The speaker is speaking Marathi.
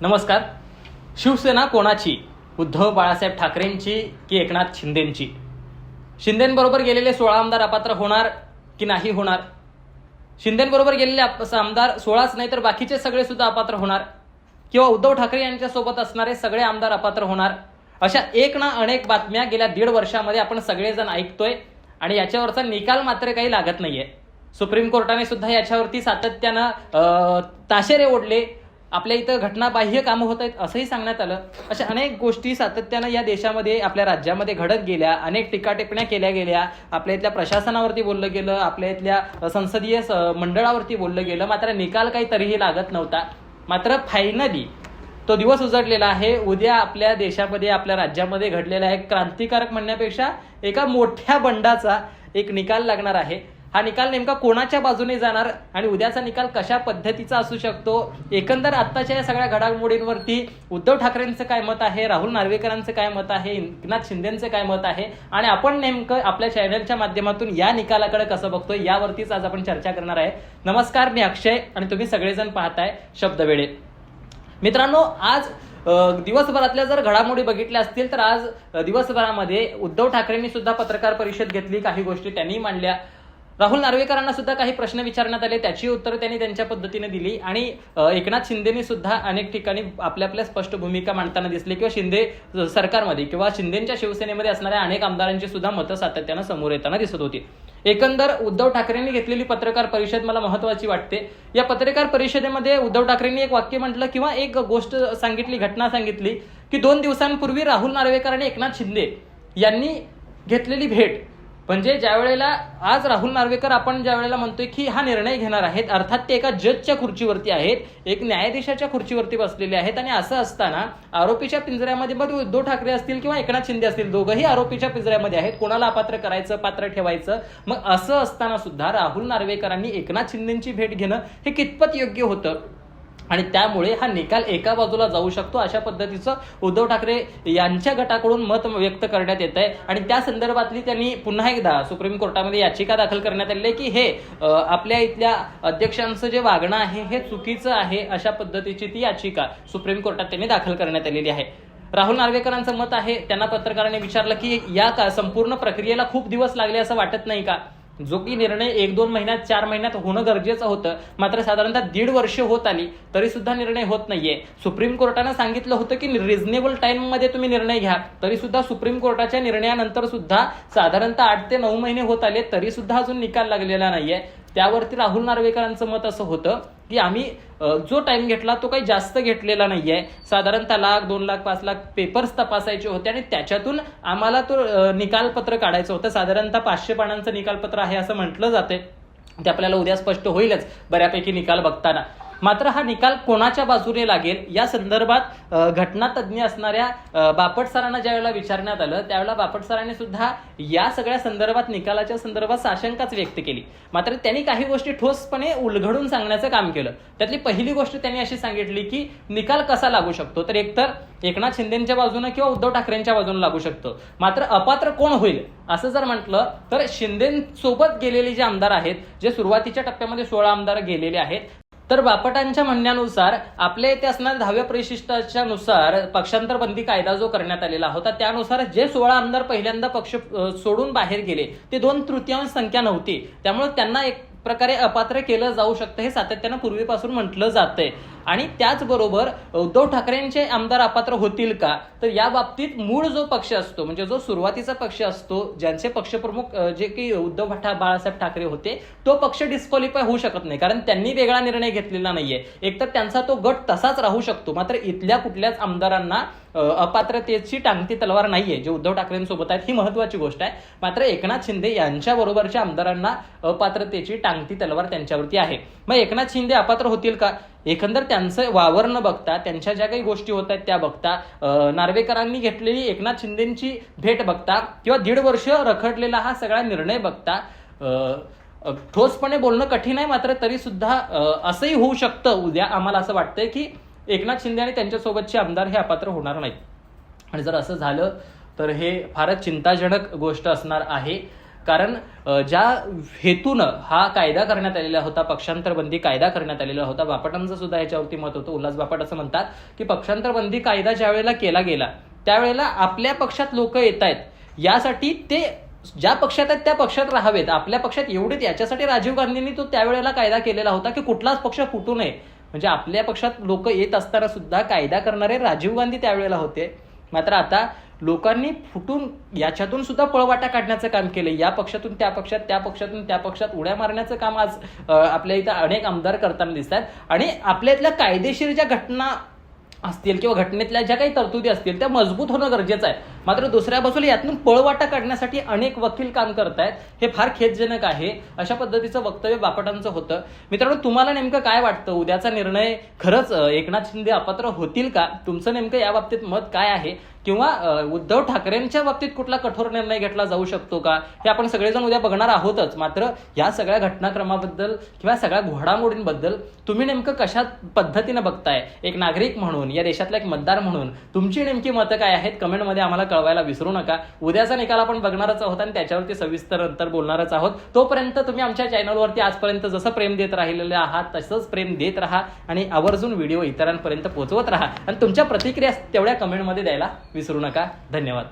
नमस्कार. शिवसेना कोणाची? उद्धव बाळासाहेब ठाकरेंची की एकनाथ शिंदेंची? शिंदेंबरोबर गेलेले सोळा आमदार अपात्र होणार की नाही होणार? शिंदेंबरोबर गेलेले आप- आमदार सोळाच नाही तर बाकीचे सगळे सुद्धा अपात्र होणार? किंवा उद्धव ठाकरे यांच्यासोबत असणारे सगळे आमदार अपात्र होणार? अशा एक ना अनेक बातम्या गेल्या दीड वर्षामध्ये आपण सगळेजण ऐकतोय आणि याच्यावरचा निकाल मात्र काही लागत नाहीये. सुप्रीम कोर्टाने सुद्धा याच्यावरती सातत्यानं ताशेरे ओढले. आपल्या इथं घटनाबाह्य कामं होत आहेत असंही सांगण्यात आलं. अशा अनेक गोष्टी सातत्यानं या देशामध्ये आपल्या राज्यामध्ये घडत गेल्या अनेक टीकाटिप्पण्या केल्या गेल्या. आपल्या इथल्या प्रशासनावरती बोललं गेलं आपल्या इथल्या संसदीय स- मंडळावरती बोललं गेलं. मात्र निकाल काही तरीही लागत नव्हता. मात्र फायनली तो दिवस उजडलेला आहे. उद्या आपल्या देशामध्ये आपल्या राज्यामध्ये घडलेला एक क्रांतिकारक म्हणण्यापेक्षा एका मोठ्या बंडाचा एक निकाल लागणार आहे. हा निकाल नेमका कोणाच्या बाजूने जाणार आणि उद्याचा निकाल कशा पद्धतीचा असू शकतो? एकंदर आत्ताच्या या सगळ्या घडामोडींवरती उद्धव ठाकरेंचं काय मत आहे? राहुल नार्वेकरांचं काय मत आहे? एकनाथ शिंदेचं काय मत आहे? आणि आपण नेमकं आपल्या चॅनलच्या माध्यमातून या निकालाकडे कसं बघतोय यावरतीच आज आपण चर्चा करणार आहे. नमस्कार मी अक्षय आणि तुम्ही सगळेजण पाहताय शब्दवेळे. मित्रांनो आज दिवसभरातल्या जर घडामोडी बघितल्या असतील तर आज दिवसभरामध्ये उद्धव ठाकरेंनी सुद्धा पत्रकार परिषद घेतली काही गोष्टी त्यांनी मांडल्या. राहुल नार्वेकरांना सुद्धा काही प्रश्न विचारण्यात आले त्याची उत्तरं त्यांनी त्यांच्या पद्धतीने दिली. आणि एकनाथ शिंदेनी सुद्धा अनेक ठिकाणी आपल्या आपल्या स्पष्ट भूमिका मांडताना दिसली किंवा शिंदे सरकारमध्ये किंवा शिंदेच्या शिवसेनेमध्ये असणाऱ्या अनेक आमदारांची सुद्धा मतं सातत्यानं समोर येताना दिसत होती. एकंदर उद्धव ठाकरेंनी घेतलेली पत्रकार परिषद मला महत्वाची वाटते. या पत्रकार परिषदेमध्ये उद्धव ठाकरेंनी एक वाक्य म्हटलं किंवा एक गोष्ट सांगितली घटना सांगितली की दोन दिवसांपूर्वी राहुल नार्वेकर आणि एकनाथ शिंदे यांनी घेतलेली भेट म्हणजे ज्या वेळेला आज राहुल नार्वेकर आपण ज्या वेळेला म्हणतोय की हा निर्णय घेणार आहेत अर्थात ते एका जजच्या खुर्चीवरती आहेत एक न्यायाधीशाच्या खुर्चीवरती बसलेले आहेत आणि असं असताना आरोपीच्या पिंजऱ्यामध्ये मग उद्धव ठाकरे असतील किंवा एकनाथ शिंदे असतील दोघंही आरोपीच्या पिंजऱ्यामध्ये आहेत कोणाला अपात्र करायचं पात्र ठेवायचं मग असं असताना सुद्धा राहुल नार्वेकरांनी एकनाथ शिंदेची भेट घेणं हे कितपत योग्य होतं? आणि त्यामुळे हा निकाल एका बाजूला जाऊ शकतो अशा पद्धतीचं उद्धव ठाकरे यांच्या गटाकडून मत व्यक्त करण्यात येत आहे आणि त्या संदर्भातली त्यांनी पुन्हा एकदा सुप्रीम कोर्टामध्ये याचिका दाखल करण्यात आली आहे की हे आपल्या इथल्या अध्यक्षांचं जे वागणं आहे हे चुकीचं आहे अशा पद्धतीची ती याचिका सुप्रीम कोर्टात त्यांनी दाखल करण्यात आलेली आहे. राहुल नार्वेकरांचं मत आहे त्यांना पत्रकारांनी विचारलं की या का संपूर्ण प्रक्रियेला खूप दिवस लागले असं वाटत नाही का? जो की निर्णय एक दोन महिन्यात चार महिन्यात होणं गरजेचं होतं. मात्र साधारणतः दीड वर्ष होत आली तरी सुद्धा निर्णय होत नाहीये. सुप्रीम कोर्टानं सांगितलं होतं की रिझनेबल टाइममध्ये तुम्ही निर्णय घ्या. तरी सुद्धा सुप्रीम कोर्टाच्या निर्णयानंतर सुद्धा साधारणतः आठ ते नऊ महिने होत आले तरी सुद्धा अजून निकाल लागलेला नाहीये. त्यावरती राहुल नार्वेकरांचं मत असं होतं. की आम्ही जो टाइम घेतला तो काही जास्त घेतलेला नाही आहे साधारणतः लाख दोन लाख पाच लाख पेपर्स तपासायचे होते आणि त्याच्यातून आम्हाला तो निकालपत्र काढायचं होतं. साधारणतः पाचशे पानांचं निकालपत्र आहे असं म्हटलं जाते. ते आपल्याला उद्या स्पष्ट होईलच बऱ्यापैकी निकाल बघताना. मात्र हा निकाल कोणाच्या बाजूने लागेल? या संदर्भात अ, घटनातज्ञ असणाऱ्या बापट सरांना ज्यावेळेला विचारण्यात आलं त्यावेळेला बापट सरांनी सुद्धा या सगळ्या संदर्भात निकालाच्या संदर्भात साशंकाच व्यक्त केली. मात्र त्यांनी काही गोष्टी ठोसपणे उलगडून सांगण्याचं काम केलं. त्यातली पहिली गोष्ट त्यांनी अशी सांगितली की निकाल कसा लागू शकतो? तर एकतर एकनाथ शिंदेच्या बाजूने किंवा उद्धव ठाकरेंच्या बाजूने लागू शकतो. मात्र अपात्र कोण होईल? असं जर म्हटलं तर शिंदेसोबत गेलेले जे आमदार आहेत जे सुरुवातीच्या टप्प्यामध्ये सोळा आमदार गेलेले आहेत तर बापटांच्या म्हणण्यानुसार आपल्या इथे असणाऱ्या दहाव्या परिशिष्टाच्या नुसार पक्षांतर बंदी कायदा जो करण्यात आलेला होता त्यानुसार जे सोळा आमदार पहिल्यांदा पक्ष सोडून बाहेर गेले ते दोन तृतीयांश संख्या नव्हती. त्यामुळे त्यांना एक प्रकारे अपात्र केलं जाऊ शकतं हे सातत्यानं पूर्वीपासून म्हटलं जातंय. आणि त्याचबरोबर उद्धव ठाकरेंचे आमदार अपात्र होतील का? तर या बाबतीत मूळ जो पक्ष असतो म्हणजे जो सुरुवातीचा पक्ष असतो ज्यांचे पक्षप्रमुख जे की उद्धव बाळासाहेब ठाकरे होते तो पक्ष डिस्क्वालिफाय होऊ शकत नाही. कारण त्यांनी वेगळा निर्णय घेतलेला नाहीये. एकतर त्यांचा तो गट तसाच राहू शकतो. मात्र इथल्या कुठल्याच आमदारांना अपात्रतेची टांगती तलवार नाहीये जे उद्धव ठाकरेंसोबत आहेत ही महत्वाची गोष्ट आहे. मात्र एकनाथ शिंदे यांच्याबरोबरच्या आमदारांना अपात्रतेची टांग टांगती तलवार त्यांच्यावरती आहे. मग एकनाथ शिंदे अपात्र होतील का? एकंदर त्यांचं वावर न बघता त्यांच्या ज्या काही गोष्टी होत आहेत त्या बघता नार्वेकरांनी घेतलेली एकनाथ शिंदेची भेट बघता किंवा दीड वर्ष रखडलेला हा सगळा निर्णय बघता ठोसपणे बोलणं कठीण आहे मात्र तरी सुद्धा असंही होऊ शकतं. उद्या आम्हाला असं वाटतंय की एकनाथ शिंदे आणि त्यांच्यासोबतचे आमदार हे अपात्र होणार नाहीत. आणि जर असं झालं तर हे फारच चिंताजनक गोष्ट असणार आहे. कारण ज्या हेतूनं हा कायदा करण्यात आलेला होता पक्षांतरबंदी कायदा करण्यात आलेला होता बापटांचं सुद्धा याच्यावरती मत होतं उल्हास बापट असं म्हणतात की पक्षांतरबंदी कायदा ज्या वेळेला केला गेला त्यावेळेला आपल्या पक्षात लोक येत आहेत. यासाठी ते ज्या पक्षात आहेत त्या पक्षात राहावेत. आपल्या पक्षात एवढेच याच्यासाठी राजीव गांधींनी तो त्यावेळेला कायदा केलेला होता की कुठलाच पक्ष फुटू नये. म्हणजे आपल्या पक्षात लोक येत असताना सुद्धा कायदा करणारे राजीव गांधी त्यावेळेला होते. मात्र आता लोकांनी फुटून याच्यातून सुद्धा पळवाटा काढण्याचं काम केलं. या पक्षातून त्या पक्षात त्या पक्षातून त्या पक्षात उड्या मारण्याचं काम आज आपल्या इथं अनेक आमदार करताना दिसतात आणि आपल्या इथल्या कायदेशीर ज्या घटना असतील किंवा घटनेतल्या ज्या काही तरतुदी असतील त्या मजबूत होणं गरजेचं आहे. मात्र दुसऱ्या बाजूला यातून पळवाटा काढण्यासाठी अनेक वकील काम करतायत. हे फार खेदजनक आहे. अशा पद्धतीचं वक्तव्य बापटांचं होतं. मित्रांनो तुम्हाला नेमकं काय वाटतं? उद्याचा निर्णय खरंच एकनाथ शिंदे अपात्र होतील का? तुमचं नेमकं या बाबतीत मत काय आहे? किंवा उद्धव ठाकरेंच्या बाबतीत कुठला कठोर निर्णय घेतला जाऊ शकतो का? हे आपण सगळेजण उद्या बघणार आहोतच. मात्र या सगळ्या घटनाक्रमाबद्दल किंवा सगळ्या घोडामोडींबद्दल तुम्ही नेमकं कशा पद्धतीनं बघताय? एक नागरिक म्हणून या देशातला एक मतदार म्हणून तुमची नेमकी मतं काय आहेत? कमेंटमध्ये आम्हाला कळवायला विसरू नका. उद्याचा निकाल आपण बघणारच आहोत आणि त्याच्यावरती सविस्तर नंतर बोलणारच आहोत. तोपर्यंत तुम्ही आमच्या चॅनलवरती आजपर्यंत जसं प्रेम देत राहिलेले आहात तसंच प्रेम देत राहा आणि आवर्जून व्हिडिओ इतरांपर्यंत पोहोचवत राहा. आणि तुमच्या प्रतिक्रिया तेवढ्या कमेंटमध्ये द्यायला विसरू नका. धन्यवाद.